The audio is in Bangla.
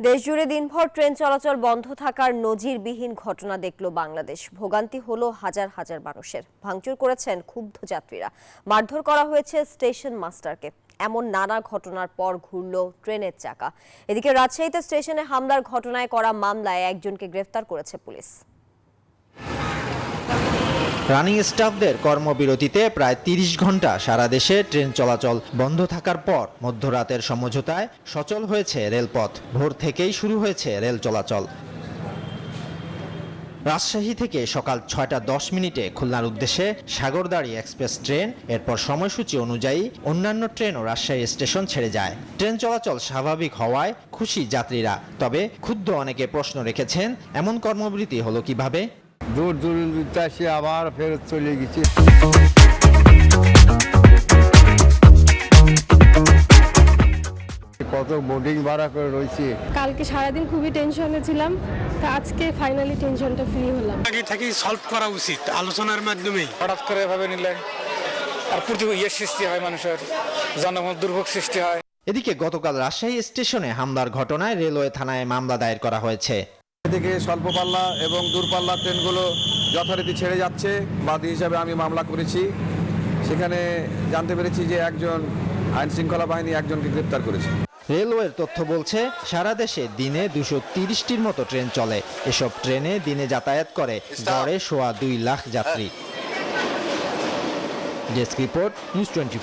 দেশজুড়ে দিনভর ট্রেন চলাচল বন্ধ থাকার নজিরবিহীন ঘটনা দেখল বাংলাদেশ। ভোগান্তি হলো হাজার হাজার মানুষের। ভাঙচুর করেছেন ক্ষুব্ধ যাত্রীরা। মারধর করা হয়েছে স্টেশন মাস্টারকে। এমন নানা ঘটনার পর ঘুরল ট্রেনের চাকা। এদিকে রাজশাহীতে স্টেশনে হামলার ঘটনায় করা মামলায় একজনকে গ্রেফতার করেছে পুলিশ। রানিং স্টাফদের কর্মবিরতিতে প্রায় তিরিশ ঘণ্টা সারা দেশে ট্রেন চলাচল বন্ধ থাকার পর মধ্যরাতের সমঝোতায় সচল হয়েছে রেলপথ। ভোর থেকেই শুরু হয়েছে রেল চলাচল। রাজশাহী থেকে সকাল ছয়টা দশ মিনিটে খুলনার উদ্দেশ্যে সাগরদাড়ি এক্সপ্রেস ট্রেন, এরপর সময়সূচি অনুযায়ী অন্যান্য ট্রেনও রাজশাহী স্টেশন ছেড়ে যায়। ট্রেন চলাচল স্বাভাবিক হওয়ায় খুশি যাত্রীরা, তবে ক্ষুব্ধ অনেকে প্রশ্ন রেখেছেন, এমন কর্মবৃত্তি হলো কীভাবে? দূর দূরান্তে আসি আবার ফেরত চলে গেছি। কত বোর্ডিং ভাড়া করে রয়েছে। কালকে সারাদিন খুবই টেনশনে ছিলাম তো আজকে ফাইনালি টেনশনটা ফ্রি হলাম। আগে থেকেই সলভ করা উচিত আলোচনার মাধ্যমেই হঠাৎ করে এভাবে নিলে আর প্রতি ইয়ে সৃষ্টি হয় মানুষের জনগণ দুর্ভোগ সৃষ্টি হয়। এদিকে গতকাল রাজশাহী স্টেশনে হামলার ঘটনায় রেলওয়ে থানায় মামলা দায়ের করা হয়েছে। থেকে স্বল্প পাল্লা এবং দূরপাল্লার ট্রেনগুলো যথারীতি ছেড়ে যাচ্ছে। বাদী হিসাবে আমি মামলা করেছি। সেখানে জানতে পেরেছি যে একজন আইন শৃঙ্খলা বাহিনী একজনকে গ্রেপ্তার করেছে। রেলওয়ের তথ্য বলছে, সারা দেশে দিনে দুশো তিরিশটির মতো ট্রেন চলে। এসব ট্রেনে দিনে যাতায়াত করে গড়ে সোয়া দুই লাখ যাত্রী। Desk report, news twenty